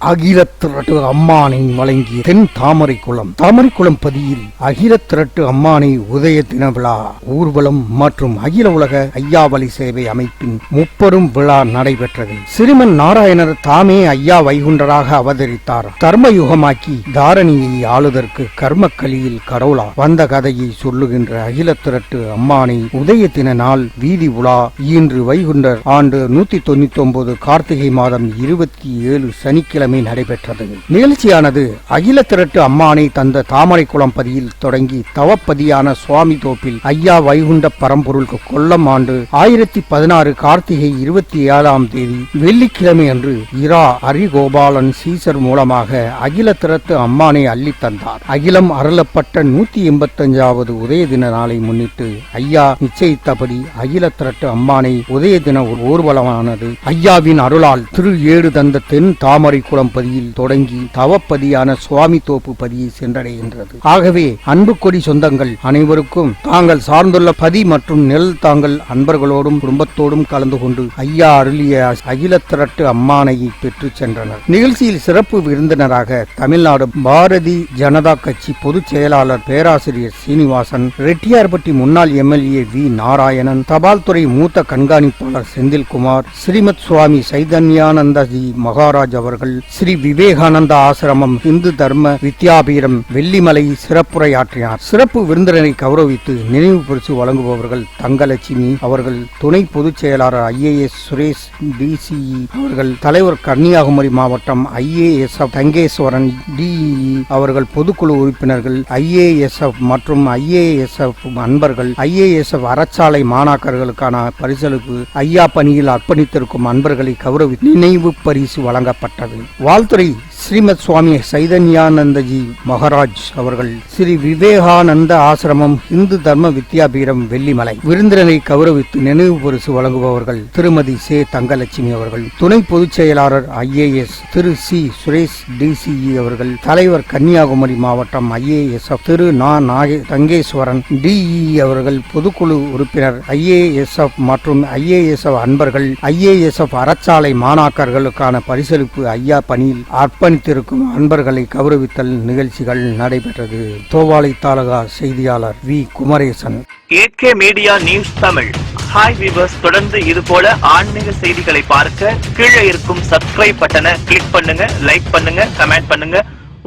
அகிலத்திரட்டு அம்மானை வழங்கிய தென் தாமரைக்குளம் தாமரைக்குளம் பதியில் அகிலத்திரட்டு அம்மானை உதய தின விழா. ஊர்வலம் மற்றும் அகில உலக ஐயாவளி சேவை அமைப்பின் முப்பெரும் விழா நடைபெற்றது. சிறுமன் நாராயணர் தாமே ஐயா வைகுண்டராக அவதரித்தார். தர்மயுகமாக்கி தாரணியை ஆளுதற்கு கர்மக்கலியில் கடவுளா. வந்த கதையை சொல்லுகின்ற அகிலத்திரட்டு அம்மானை உதய தின நாள் வீதி உலா. இன்று வைகுண்டர் ஆண்டு நூத்தி தொண்ணூத்தி ஒன்பது கார்த்திகை மாதம் இருபத்தி ஏழு சனிக்கிழமை நடைபெற்றது. நிகழ்ச்சியானது அகில திரட்டு அம்மானை தந்த தாமரைக்குளம் பதியில் தொடங்கி தவப்பதியான சுவாமி தோப்பில் ஐயா வைகுண்ட பரம்பொருள் கொல்லம் ஆண்டு ஆயிரத்தி பதினாறு கார்த்திகை இருபத்தி ஏழாம் தேதி வெள்ளிக்கிழமை அன்று இரா ஹரிகோபாலன் சீசர் மூலமாக அகில திரட்டு அம்மானை அள்ளித் தந்தார். அகிலம் அருளப்பட்ட நூத்தி எண்பத்தஞ்சாவது உதய தின நாளை முன்னிட்டு ஐயா நிச்சயித்தபடி அகில திரட்டு அம்மானை உதய தின ஊர்வலமானது. ஐயாவின் அருளால் திரு ஏடு தந்த தென் தாமரை குளம் பதியில் தொடங்கி தவப்பதியான சுவாமி தோப்பு பதியை சென்றடைகின்றது. ஆகவே அன்பு கொடி சொந்தங்கள் அனைவருக்கும் தாங்கள் சார்ந்துள்ள பதி மற்றும் நெல் தாங்கள் அன்பர்களோடும் குடும்பத்தோடும் கலந்து கொண்டு ஐயா அருளிய அகில திரட்டு அம்மானையை பெற்று சென்றனர். நிகழ்ச்சியில் சிறப்பு விருந்தினராக தமிழ்நாடு பாரதி ஜனதா கட்சி பொதுச் செயலாளர் பேராசிரியர் சீனிவாசன் ரெட்டியார்பட்டி முன்னாள் எம்எல்ஏ வி நாராயணன் தபால் துறை மூத்த கண்காணிப்பாளர் செந்தில்குமார் ஸ்ரீமத் சுவாமி சைதன்யானந்தஜி மகாராஜ் அவர்கள் ஸ்ரீ விவேகானந்தா ஆசிரமம் இந்து தர்ம வித்யாபீரம் வெள்ளிமலை சிறப்புரையாற்றினார். சிறப்பு விருந்தினரை கௌரவித்து நினைவு பரிசு வழங்குபவர்கள் தங்கலட்சுமி அவர்கள் துணை பொதுச் செயலாளர் ஐஏஎஸ் சுரேஷ் டிசிஇ அவர்கள் தலைவர் கன்னியாகுமரி மாவட்டம் ஐஏஎஸ்எஃப் தங்கேஸ்வரன் டிஇஇ அவர்கள் பொதுக்குழு உறுப்பினர்கள் ஐஏஎஸ்எஃப் மற்றும் ஐஏஎஸ்எஃப் அன்பர்கள் ஐஏஎஸ்எஃப் அறச்சாலை மாணாக்கர்களுக்கான பரிசலுக்கு ஐயா பணியில் அர்ப்பணித்திருக்கும் அன்பர்களை கௌரவி நினைவு பரிசு வழங்கப்பட்டது. வாழ்த்துறை ஸ்ரீமத் சுவாமி சைதன்யானந்தஜி மகாராஜ் அவர்கள் ஸ்ரீ விவேகானந்த ஆசிரமம் இந்து தர்ம வித்யாபீரம் வெள்ளிமலை விருந்தினரை கௌரவித்து நினைவு பரிசு வழங்குபவர்கள் திருமதி சே தங்கலட்சுமி அவர்கள் துணை பொதுச் செயலாளர் IAS Thiru C Suresh DCE அவர்கள் தலைவர் கன்னியாகுமரி மாவட்டம் ஐஏஎஸ் திரு நா நாகே தங்கேஸ்வரன் டிஇ அவர்கள் பொதுக்குழு உறுப்பினர் ஐஏஎஸ்எஃப் மற்றும் ஐஏஎஸ்எஃப் அன்பர்கள் ஐஏஎஸ்எஃப் அறச்சாலை மாணாக்கர்களுக்கான பரிசளிப்பு ஐயா பணியில் அர்ப்பணித்திருக்கும் அன்பர்களை கௌரவித்தல் நிகழ்ச்சிகள் நடைபெற்றது. தோவாளை தாலுகா செய்தியாளர் V. Kumaresan. AK media news Tamil. Hi viewers தொடர்ந்து இது போல ஆன்மீக செய்திகளை பார்க்க கீழே இருக்கும் சப்ஸ்கிரைப் பட்டனை கிளிக் பண்ணுங்க லைக் பண்ணுங்க கமெண்ட் பண்ணுங்க.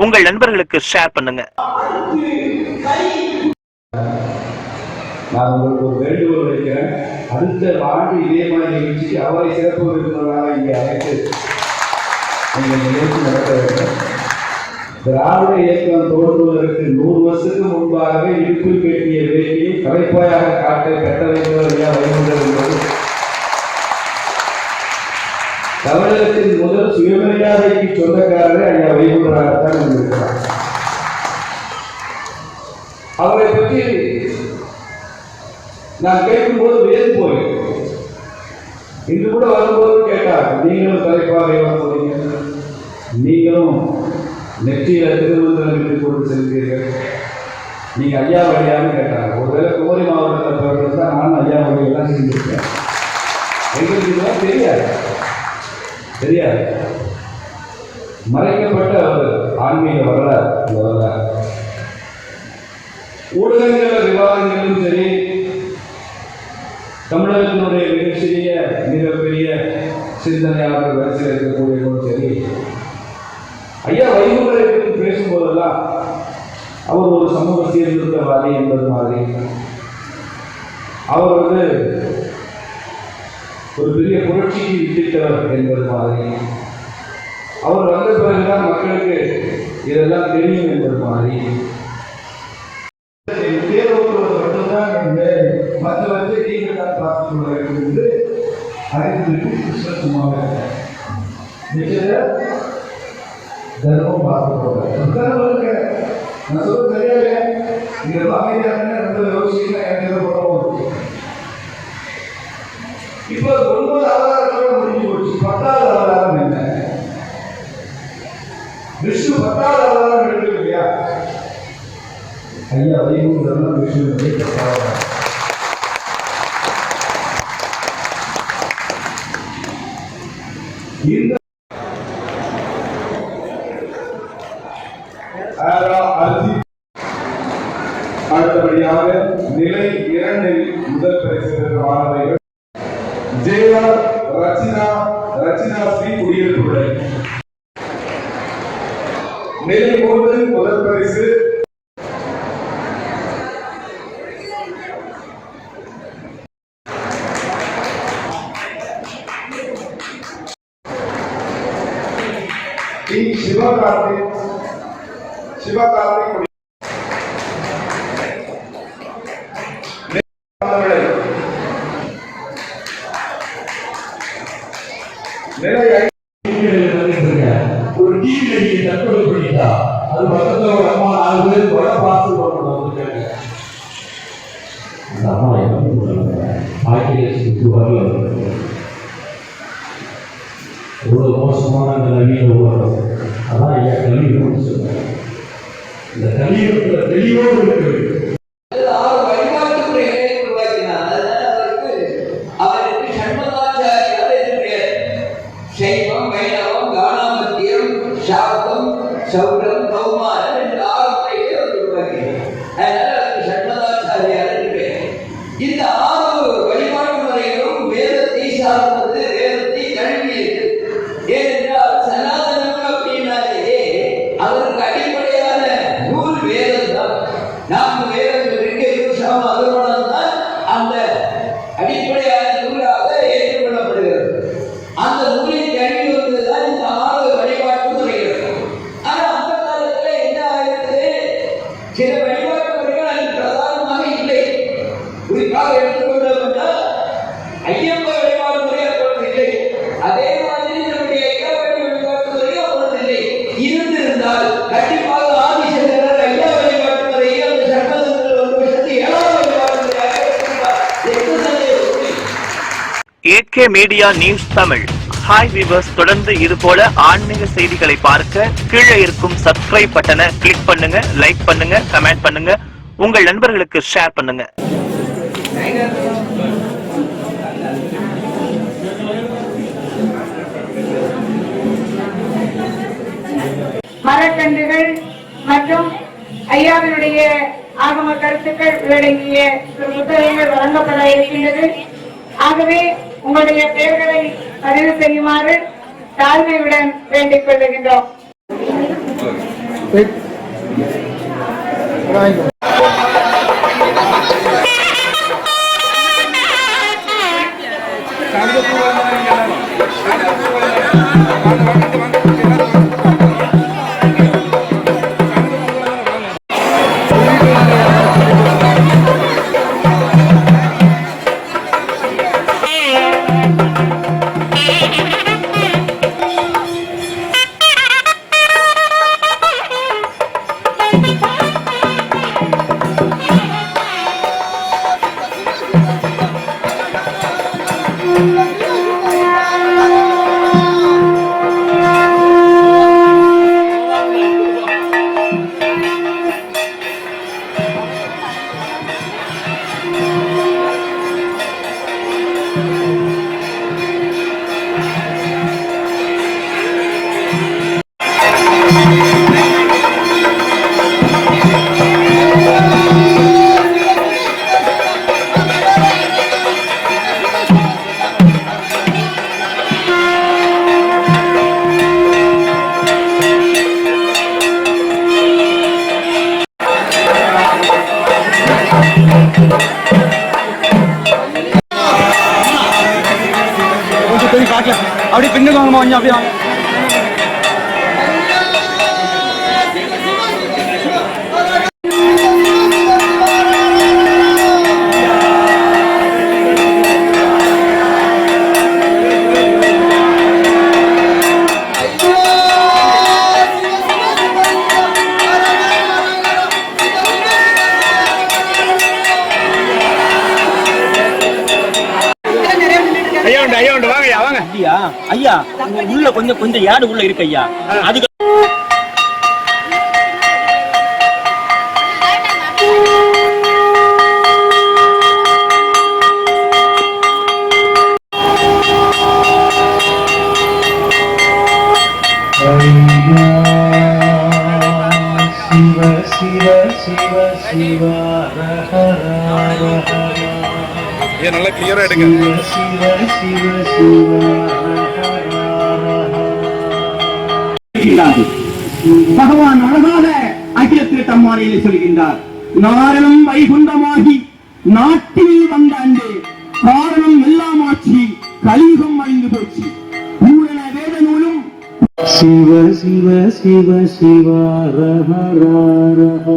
உங்கள் நண்பர்களுக்கு ஷேர் பண்ணுங்க. நான் உங்களுக்கு ஒரு வேண்டுகோள் வைக்கிறேன் அடுத்த ஆண்டு இதே மாதிரி நிகழ்ச்சிக்கு அவரை சிறப்பு விருந்தினராக இங்கே அழைத்து நீங்கள் நிகழ்ச்சி நடத்த வேண்டும். திராவிட இயக்கம் தோன்றுவதற்கு நூறு வருஷத்துக்கு முன்பாக இடுப்பில் கட்டிய வேட்டியை கலைப்பாயாக காட்ட கட்ட வைத்தவர் ஐயா வைகுண்டர் என்பது. தமிழகத்தின் முதல் சுயமரியாதைக்கு சொந்தக்காரரே ஐயா வைகுண்டராகத்தான் இருக்கிறார் அவரை பற்றி நான் கேட்கும்போது வேறு போய் இன்று கூட வரும்போது கேட்டார் நீங்களும் தலைப்பாக போறீங்க நீங்களும் நெற்றியில திருமந்திரம் விட்டு கொண்டு செல்வீர்கள். நீங்க ஐயா வழியான்னு கேட்டாங்க. ஒருவேளை குமரி மாவட்டத்தில் பிறகு தான் நானும் ஐயா வழியெல்லாம் செஞ்சிருக்கேன் எங்களுக்கு இதெல்லாம் தெரியாது. தெரியாது. மறைக்கப்பட்ட ஒரு ஆன்மீக வரலாறு இந்த வரலாறு. ஊடகங்கள விவாதங்களும் சரி தமிழகத்தினுடைய மிகச்சிறிய மிகப்பெரிய சிந்தனையாளர்கள் வரிசையில் இருக்கக்கூடியவர்களும் சரி. ஐயா வைகுண்டரை பற்றி பேசும்போதெல்லாம் அவர் ஒரு சமூக சீர்திருத்தவாதி என்பது மாதிரி. அவர் வந்து ஒரு பெரிய புரட்சிக்கு வித்திட்டவர் என்பது மாதிரி. அவர் வந்த பிறகுதான் மக்களுக்கு இதெல்லாம் தெரியும் என்பது மாதிரி. தேர்வுக்குள்ள மட்டும்தான் இந்த மற்றவற்றை நீங்கள் தான் பார்த்துக் கொள்ள வேண்டும் என்று அனைத்திற்கும் சுத்தமாக நிச்சய தர்மம் பார்க்கப்படுறாங்க தர்மம் நான் சொல்ல தெரியல நீங்க அமைதியான ரொம்ப யோசிச்சுன்னா எனக்கு குழப்பம் இருக்கு இப்போ ஒன்பது அவதாரத்தோட முடிஞ்சு விஷ்ணு பத்தாவது அவதாரம் எடுக்கலையா ஐயா வைகுந்தரம் விஷ்ணு பத்தாவது அஜித் அடுத்தபடியாக நிலை இரண்டில் முதல் பரிசு பெற்ற மாணவர்கள் ஜேஆர் ரச்சினா ரச்சினா ஸ்ரீ குடியிருப்பு டி சிவகார்த்திக் சிவகார்த்திக் ஒரு டிவி நடிகை தற்கொலை பண்ணிட்டா அது பக்கத்துல ஒரு அம்மா நாலு பேர் கொலை பார்த்து வந்துருக்காங்க அந்த அம்மா எப்படி பண்ணுறாங்க ஆக்கிரேஷனுக்கு வரல இவ்வளோ மோசமான அந்த நவீன உலகம் அதான் ஐயா கல்வி இந்த கலியுகத்துல தெளிவோடு இருக்கு சைவம் வைணவம் கானாமத்தியம் சாப்தம் சௌரம் நாம் வேதம் இருக்க யூசாம அதனுடன் தான் அந்த அடிப்படையான நூலாக ஏற்றுக்கொள்ளப்படுகிறது. அந்த நூலின் வந்தது தான் இந்த ஆறு வழிபாட்டு முறைகள். ஆனால் அந்த காலத்தில் என்ன ஆகிறது சில வழிபாட்டு முறைகள் அது பிரதானமாக இல்லை. குறிப்பாக எடுத்துக்கொண்டோம் என்றால் ஐயப்ப வழிபாடு முறை அப்பொழுது இல்லை. அதே K media news Tamil. Hi viewers தொடர்ந்து இது போல ஆன்மீக செய்திகளை பார்க்க கீழே இருக்கும் சப்ஸ்கிரைப் பட்டனை கிளிக் பண்ணுங்க லைக் பண்ணுங்க கமெண்ட் பண்ணுங்க. உங்கள் நண்பர்களுக்கு ஷேர் பண்ணுங்க. மரக்கன்றுகள் மற்றும் ஐயாவினுடைய ஆகம கருத்துக்கள் உள்ளடங்கிய புத்தகங்கள் வழங்கப்பட இருக்கின்றது. ஆகவே உங்களுடைய பெயர்களை பதிவு செய்யுமாறு தாழ்மையுடன் வேண்டிக் கொள்ளுகின்றோம். கொஞ்சம் போய் காட்டல அப்படியே பின்னுக்கு வாங்கம்மா கொஞ்சம் அப்படியே வாங்க. உள்ள கொஞ்சம் கொஞ்சம் யாடு உள்ள இருக்கு ஐயா அதுக்கு சிவ சிவ சிவ சிவ ஏன் நல்லா கிளியரா எடுங்க பகவான் அழகாக அகில திருத்தம்மானையில் சொல்கின்றார் நாரணம் வைகுண்டமாகி நாட்டில் வந்த அன்று காரணம் எல்லாமாட்சி கலியுகம் அழிந்து போச்சு. பூரண வேத நூலும் சிவ சிவ சிவ சிவ ரஹ ரஹ.